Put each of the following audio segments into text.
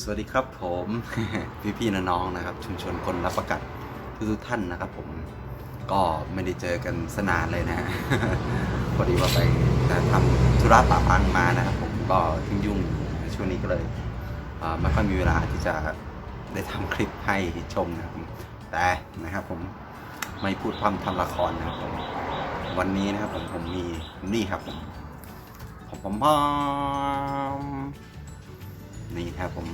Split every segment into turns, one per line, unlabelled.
สวัสดีครับผมพี่พี่ๆน้องๆนะครับ ชุมชนคนรับประกัดทุกท่านนะครับ ผมก็ไม่ได้เจอกันสนานเลยนะพอดีว่าไปทำธุระปะปังมานะครับ ผมก็ยุ่งๆช่วงนี้ก็เลยไม่ค่อยมีเวลาที่จะได้ทำคลิปให้ชมนะครับแต่นะครับผมไม่พูดพร่ำทำละครนะครับผมวันนี้นะครับผมผมมีนี่ครับผมผมผมพอม นี่ครับผม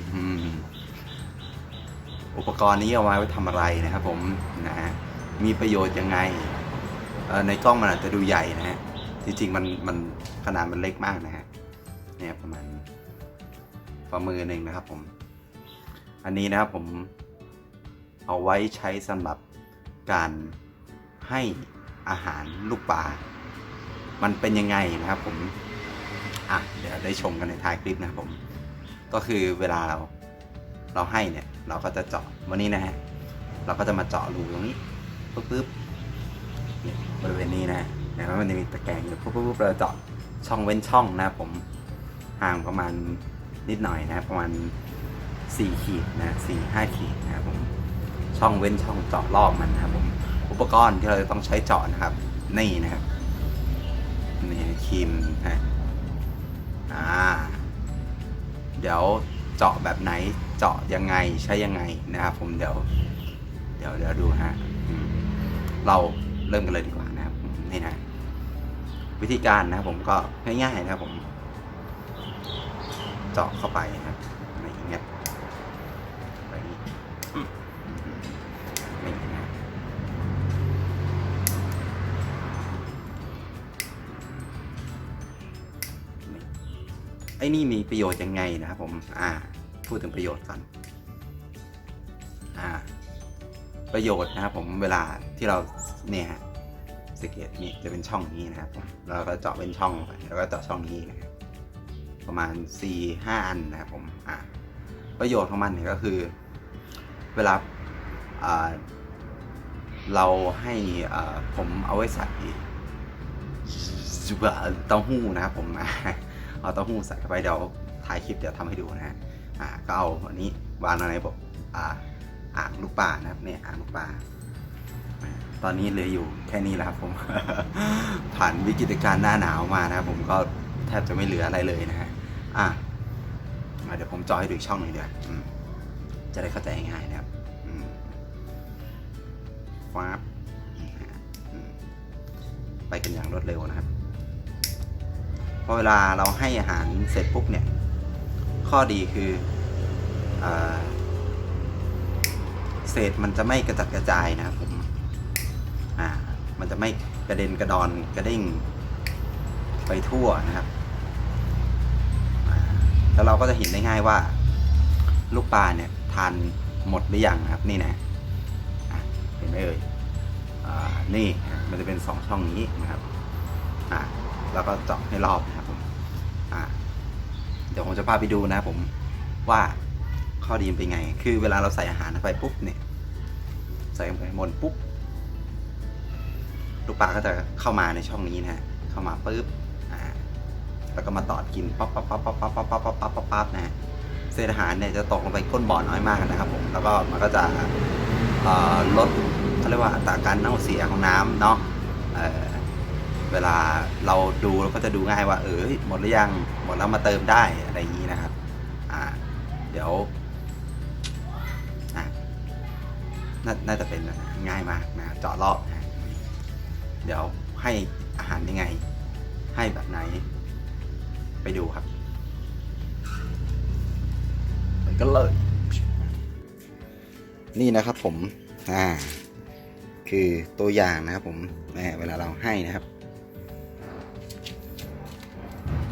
อุปกรณ์นี้เอาไว้ไว้ทำอะไรนะครับ ผมนะฮะมีประโยชน์ยังไงในกล้องมันอาจจะดูใหญ่นะฮะที่จริงมันมันขนาดมันเล็กมากนะฮะเนี่ยประมาณฝ่ามือหนึ่งนะครับ ผม อันนี้นะครับผมเอาไว้ใช้สำหรับการให้อาหารลูกปลา มันเป็นยังไงนะครับผม อะ เดี๋ยวได้ชมกันในท้ายคลิปนะครับผม ก็คือเวลาเราเราให้เนี่ย เราก็จะเจาะวันนี้นะฮะเราก็จะมาเจาะรูตรงนี้ปุ๊บปุ๊บเนี่ยบริเวณนี้นะเห็นไหมมันจะมีตะแกรงอยู่ปุ๊บปุ๊บเราเจาะช่องเว้นช่องนะครับผมห่างประมาณนิดหน่อยนะประมาณสี่ขีดนะสี่ห้าขีดนะครับผมช่องเว้นช่องเจาะรอบมันนะครับผมอุปกรณ์ที่เราต้องใช้เจาะนะครับ นี่นะครับนี่ครีมนะ ดี๋ยวเจาะแบบไหนเจาะยังไงใช้ยังไงนะครับ ผมเดี๋ยว เดี๋ยวเดี๋ยวดูฮะเราเริ่มกันเลยดีกว่านะครับนี่นะวิธีการนะครับผมก็ง่ายๆนะครับผม เจาะเข้าไปนะครับ ไอ้นี่มีประโยชน์ยังไงนะครับผมอ่าพูดถึงประโยชน์ก่อนอ่าประโยชน์นะครับผมเวลาที่เราเนี่ยฮะสเกตนี่จะเป็นช่องนี้นะครับผมเราก็เจาะเป็นช่องไปแล้วก็เจาะช่องนี้นะครับประมาณ4 5อันนะครับผมอ่าประโยชน์ของมันเนี่ยก็คือ เวลาอ่าเราให้อ่าผมเอาไว้ใส่เต้าหู้นะครับผม เอาเต้าหู้ใส่เข้าไปเดี๋ยวถ่ายคลิปเดี๋ยวทำให้ดูนะฮะอ่าก็เอาอันนี้วางในบบอ่าอ่างลูกปลานะครับเนี่ยอ่างลูกปลาอ่าตอนนี้เหลืออยู่แค่นี้แหละครับผมผ่านวิกฤตการณ์หน้าหนาวมานะครับผมก็แทบจะไม่เหลืออะไรเลยนะฮะอะมาเดี๋ยวผมจอให้ดูอีกช่องหนึ่งเดี๋ยวจะได้เข้าใจง่ายๆนะครับฟ้าบไปกันอย่างรวดเร็วนะครับ พอเวลาเราให้อาหารเสร็จปุ๊บเนี่ย ข้อดีคืออเศษมันจะไม่กระจัดกระจายนะครับผมอ่ามันจะไม่กระเด็นกระดอนกระเด้งไปทั่วนะครับ แล้วเราก็จะเห็นได้ง่ายว่า ลูกปลาเนี่ยทานหมดหรือยังนะครับนี่นะะเห็นไหมเอ่ยอ่านี่มันจะเป็นสองช่องนี้นะครับ อ่าแล้วก็เจาะให้รอบนะครับผมอ่าเดี๋ยวผมจะพาไปดูนะครับผมว่าข้อดีเป็นไง คือเวลาเราใส่อาหารไปปุ๊บเนี่ย ใส่ลงไปหมดปุ๊บลูกปลาก็จะเข้ามาในช่องนี้นะฮะ เข้ามาปุ๊บ อ่า แล้วก็มาตอดกินป๊อปป๊อปป๊อปป๊อปป๊อปป๊อปป๊อปป๊อปป๊อปป๊อปนะฮะเศษอาหารเนี่ยจะตกลงไปก้นบ่อน้อยมากนะครับผม แล้วก็มันก็จะลดเขาเรียกว่าอัตราการเน่าเสียของน้ำเนาะ เวลาเราดูเราก็จะดูง่ายว่า เออหมดหรือยังหมดแล้วมาเติมได้อะไรอย่างนี้นะครับ อ่า เดี๋ยวนาน่าจะเป็นง่ายมากนะเจาะรอบนะเดี๋ยวให้อาหารยังไง ให้แบบไหน ไปดูครับไปกันเลย นี่นะครับผม อ่า คือตัวอย่างนะครับผมแมเวลาเราให้นะครับ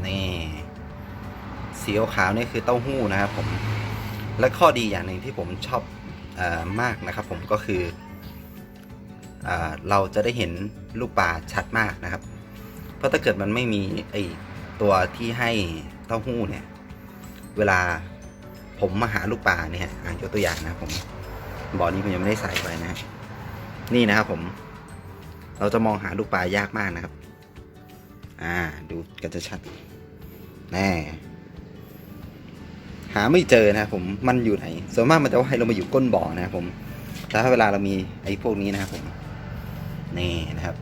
นี่สีขาวนี่คือเต้าหู้นะครับผมและข้อดีอย่างหนึ่งที่ผมชอบออมากนะครับ ผมก็คือเอเราจะได้เห็นลูกปลาชัดมากนะครับ เพราะถ้าเกิดมันไม่มีไอตัวที่ให้เต้าหู้เนี่ย เวลาผมมาหาลูกปลาเนี่ยอะยกตัวอย่างนะผมบ่อนี้ผมยังไม่ได้ใส่ไว้นะนี่นะครับผม เราจะมองหาลูกปลายากมากนะครับ อ่า ดูกันจะชัด แน่หาไม่เจอนะครับผมมันอยู่ไหนส่วนมากมันจะว่ายลงมาอยู่ก้นบ่อนะครับผมแต่ถ้าเวลาเรามีไอ้พวกนี้นะครับผมนี่นะครับ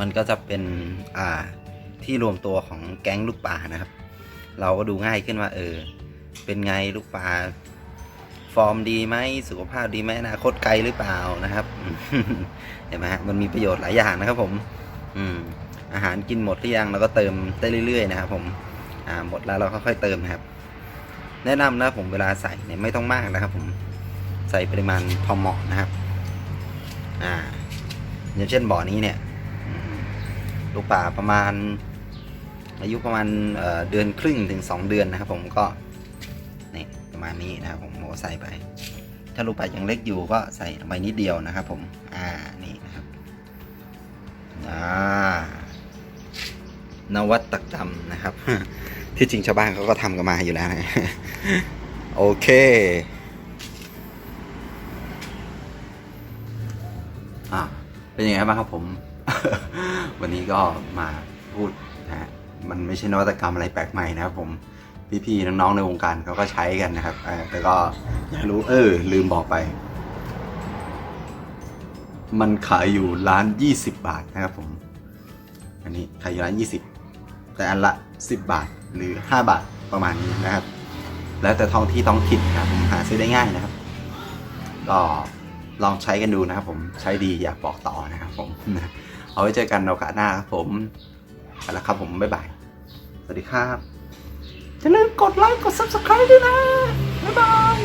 มันก็จะเป็นอ่าที่รวมตัวของแก๊งลูกปลานะครับ เราก็ดูง่ายขึ้นว่า เออ เป็นไงลูกปลาฟอร์มดีไหมสุขภาพดีไหมอนาคตไกลหรือเปล่านะครับ เห็นไหมฮะมันมีประโยชน์หลายอย่างนะครับผม อืม อาหารกินหมดหรือยังเราก็เติมได้เรื่อยๆนะครับผมอ่าหมดแล้วเราค่อยๆเติมนะครับ แนะนำนะผมเวลาใส่เนี่ยไม่ต้องมากนะครับ ผมใส่ปริมาณพอเหมาะนะครับอ่าอย่างเช่นบ่อนี้เนี่ยลูกปลาประมาณ อายุประมาณเเดือนครึ่งถึง 2 เดือนนะครับ ผมก็นี่ประมาณนี้นะครับผมโมใส่ไป ถ้าลูกปลายังเล็กอยู่ก็ใส่ไปนิดเดียวนะครับ ผมอ่านี่นะครับอ่า นวัตกรรมนะครับ ที่จริงชาวบ้านเขาก็ทำกันมาอยู่แล้วนะโอเคอะเป็นยังไงบ้างครับผม วันนี้ก็มาพูดนะฮะมันไม่ใช่นวัตกรรมอะไรแปลกใหม่นะครับผมพี่ๆน้องๆในวงการเขาก็ใช้กันนะครับเออแต่ก็อยากรู้เออ ลืมบอกไป มันขายอยู่ร้าน 20 บาทนะครับผม อันนี้ขายอยู่ร้าน 20 แต่อันละ 10 บาทหรือ 5 บาทประมาณนี้นะครับ แล้วแต่ท้องที่ท้องถิ่นนะครับผมหาซื้อได้ง่ายนะครับ ก็ลองใช้กันดูนะครับผมใช้ดีอยากบอกต่อนะครับผมเอาไว้เจอกันในโอกาสหน้าครับผมไปแล้วครับผมบ๊ายบาย สวัสดีครับอย่าลืมกดไลค์กด subscribe ด้วยนะบ๊ายบาย